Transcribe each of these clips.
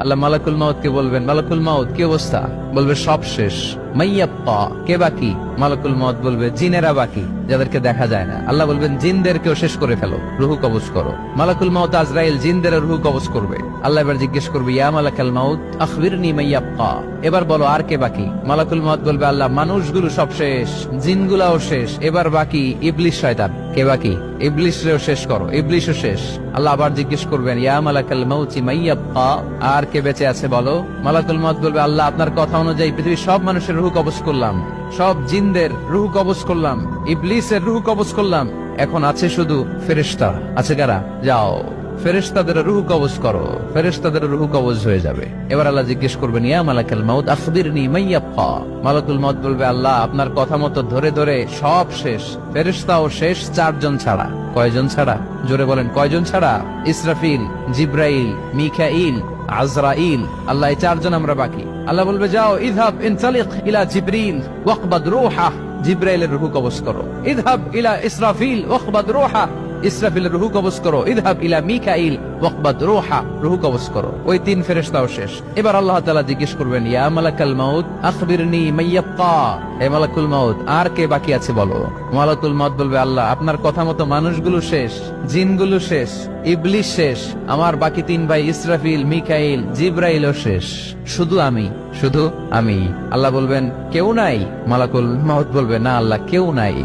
আল্লাহ মালাকুল মাউদকে বলবেন মালাকুল মাউদ কি অবস্থা? বলবে সব শেষ। মাইয়াপ্পা কে আল্লাহ শেষ এবার মাইয়াপ্পা বাকি মানুষগুলো সব শেষ, জিনগুলাও শেষ, এবার বাকি ইবলিশ শয়তান, কে বাকি ইবলিশরেও শেষ করো, ইবলিশও শেষ। আল্লাহ আবার জিজ্ঞেস করবেন, ইয়া মালাকাল মাউতি মাইয়াব্বা আর কে বেঁচে আছে বলো? মালাকুল মাউত বলবে, আল্লাহ, আপনার কথা অনুযায়ী পৃথিবীর সব মানুষের রুহ কবজ করলাম। সব জিনদের রুহ কবজ করলাম। ইবলিসের রুহ কবজ করলাম। এখন আছে শুধু ফেরেশতা। আছে কারা? যাও। ফেরেশতাদের রুহ কবজ করো, ফেরেশতাদের রুহ কবজ হয়ে যাবে। এবার আল্লাহ জিজ্ঞেস করবেন, ইয়া মালাকাল মাউত আখবিরনি মাইয়াব্বা মালাকুল মাউত বলবে, আল্লাহ, আপনার কথা মতো ধরে ধরে সব শেষ, ফেরেশতাও শেষ চারজন ছাড়া। কয়জন ছাড়া? জোরে বলেন, কয়জন ছাড়া? ইসরাফিল, জিব্রাইল মিখাইল আজরাইল, আল্লাহ, এই চারজন আমরা বাকি। আল্লাহ বলবে, যাও ইদহাব ইনসালিক ইলা জিব্রিল, ওয়াকবাদ রূহা। জিব্রাইলের রুহু কবজ করো। ইদহাব ইলা ইসরাফিল, ওয়াকবাদ রূহা। ইসরাফিলের রুহু কবজ করো। ইদহাব ইলা মিকাইল ওয়াকবাদ রূহা, রুহু কবজ করো। ওই তিন ফেরেশতাও শেষ। এবার আল্লাহ তাআলা জিজ্ঞেস করবেন, ইয়া মালাকাল মাউত, আখবিরনি মাইয়াব্বা হে মালাকুল মাউত, আর কে বাকি আছে বলো? মালাকুল মাউত বলবে, আল্লাহ, আপনার কথা মতো মানুষগুলো শেষ, জিনগুলো শেষ ইবলিশ শেষ, আমার বাকি তিন ভাই ইসরাফিল, মিকাইল, জিব্রাইলও শেষ। শুধু আমি শুধু আমি। আল্লাহ বলবেন, কেউ নাই? মালাকুল মাউত বলবে, না, আল্লাহ, কেউ নাই।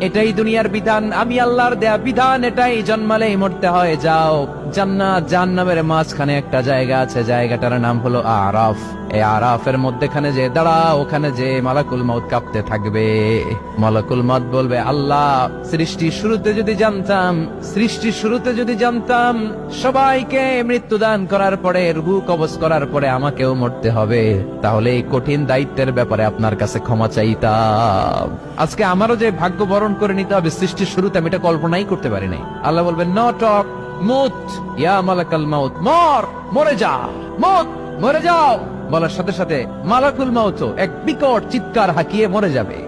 এটাই দুনিয়ার বিধান। আমি আল্লাহর দেয়া বিধান, এটাই জন্মালেই মরতে হয়। যাও, জান্নাত, জাহান্নামের মাঝখানে একটা জায়গা আছে। জায়গাটার নাম হলো আরাফ। এই আরাফের মধ্যেখানে যে দাঁড়া ওখানে যে মালাকুল মাউত কাঁপতে থাকবে। মালাকুল মাউত বলবে, আল্লাহ সৃষ্টির শুরুতে যদি জানতাম সৃষ্টির শুরুতে যদি জানতাম, সবাইকে মৃত্যুদান করার পরে, রুহু কবজ করার পরে আমাকেও মরতে হবে। তাহলে এই কঠিন দায়িত্বের ব্যাপারে আপনার কাছে ক্ষমা চাইতাম। আজকে আমারও যে ভাগ্য বরণ করে নিতে হবে, সৃষ্টির শুরুতে আমি এটা কল্পনাই করতে পারি নাই। আল্লাহ বলবেন নট টক, মুত, ইয়া মালাকাল মাউত, মর, মরে যা, মত, মরে যাও। বলার সাথে সাথে, মালাকুল মাউত এক বিকট চিৎকার হাকিয়ে মরে যাবে।